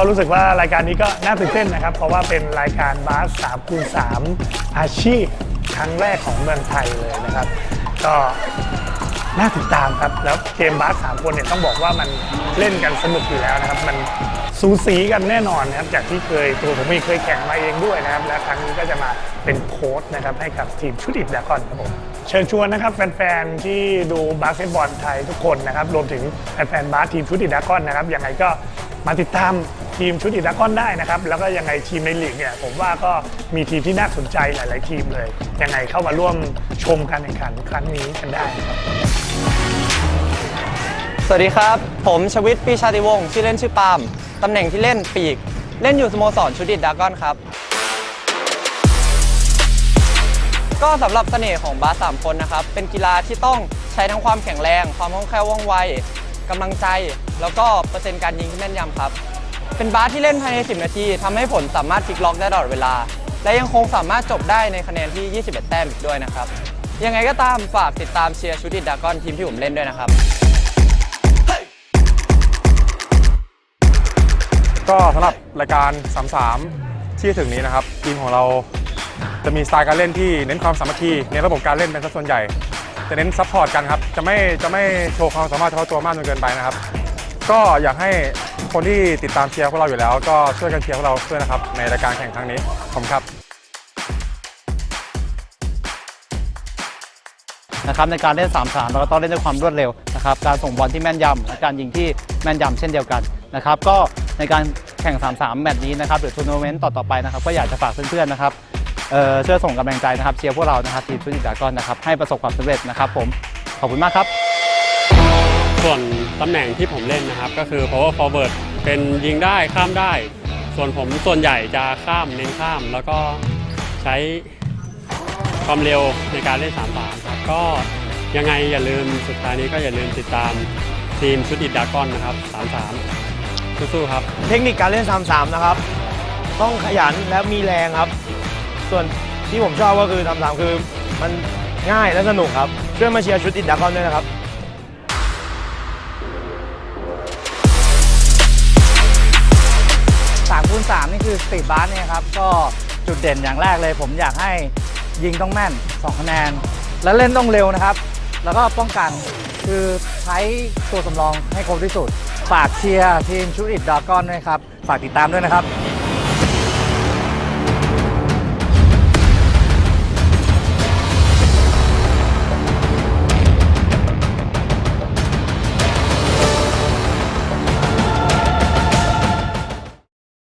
ก็รู้สึกว่ารายการนี้ก็น่าตื่นเต้นนะครับ เพราะว่าเป็นรายการบาส3คูณ3อาชีพครั้งแรกของเมืองไทยเลยนะครับ ก็น่าติดตามครับ แล้วเกมบาสสามคนเนี่ยต้องบอกว่ามันเล่นกันสนุกอยู่แล้วนะครับ มันสูสีกันแน่นอนนะครับ จากที่เคยตัวผมเองเคยแข่งมาเองด้วยนะครับ และครั้งนี้ก็จะมาเป็นโค้ชนะครับให้กับทีมชุดอิดดากอนครับผมเชิญชวนนะครับแฟนๆที่ดูบาสเกตบอลไทยทุกคนนะครับรวมถึงแฟนๆบาสทีมชุดอิดดากอนนะครับยังไงก็มาติดตาม ทีมชุดอิดากอนได้นะครับ แล้วก็ยังไงทีมในลีกเนี่ยผมว่าก็มีทีมที่น่าสนใจหลาย ๆ ทีมเลย ยังไงเข้ามาร่วมชมการแข่งขันครั้งนี้กันได้ครับสวัสดีครับ ผมชวิตปีชาติวงศ์ชื่อเล่นชื่อปาล์มตำแหน่งที่เล่นปีก เล่นอยู่สโมสรชุดิตดากอนครับ ก็สำหรับเสน่ห์ของบาสสามคนนะครับ เป็นกีฬาที่ต้องใช้ทั้งความแข็งแรง ความคล่องแคล่วว่องไวกำลังใจ แล้วก็เปอร์เซ็นต์การยิงที่แม่นยำครับ เป็นบาสที่เล่นภายใน 10 นาทีทำให้ผลสามารถพลิกล็อกได้ตลอดเวลา และยังคงสามารถจบได้ในคะแนนที่ 21 แต้มอีกด้วยนะครับ ยังไงก็ตามฝากติดตามเชียร์ชุดิตดากอนทีมที่ผมเล่นด้วยนะครับ ก็สำหรับรายการ 33 ที่ถึงนี้นะครับ ทีมของเราจะมีสไตล์การเล่นที่เน้นความสามัคคีในระบบการเล่นเป็นสัดส่วนใหญ่จะเน้นซัพพอร์ตกันครับจะไม่จะไม่โชว์ความสามารถเฉพาะตัวมากจนเกินไปนะครับ ก็อยากให้ คนที่ติดตามเชียร์พวกเราอยู่แล้ว ก็ช่วยกันเชียร์พวกเราด้วยนะครับ ในรายการแข่งครั้งนี้ขอบคุณครับ นะครับในการเล่น3 3เราก็ต้องเล่นด้วยความรวดเร็วนะครับการส่งบอลที่แม่นยำและการยิงที่แม่นยำเช่นเดียวกันนะครับก็ในการแข่ง3 3แมตช์นี้นะครับหรือทัวร์นาเมนต์ต่อๆไปนะครับก็อยากจะฝากเพื่อนๆนะครับเอ่อช่วยส่งกำลังใจนะครับเชียร์พวกเรานะครับทีมชุดอิดากอนนะครับให้ประสบความสำเร็จนะครับผมขอบคุณมากครับ ส่วนตำแหน่งที่ผมเล่นนะครับ ก็คือ power forward เป็นยิงได้ข้ามได้ ส่วนผมส่วนใหญ่จะข้ามเน้นข้าม แล้วก็ใช้ความเร็วในการเล่น3ามสามครับก็ยังไงอย่าลืมสุดท้ายนี้ก็อย่าลืมติดตามทีมชุดอิดดากอนนะครับ3ามสามสู้ๆครับ เทคนิคการเล่น 3-3 นะครับ ต้องขยันและมีแรงครับ ส่วนที่ผมชอบก็คือ3-3 คือมันง่ายและสนุกครับ ช่วยมาเชียร์ชุดอินดากอนด้วยนะครับ 3 นี่คือสตรีทบาสเนี่ยครับ ก็จุดเด่นอย่างแรกเลย ผมอยากให้ยิงต้องแม่น 2 คะแนน และเล่นต้องเร็วนะครับ แล้วก็ป้องกันคือใช้ตัวสำรองให้ครบที่สุด ฝากเชียร์ทีมชุดอิดดากอนด้วยครับ ฝากติดตามด้วยนะครับ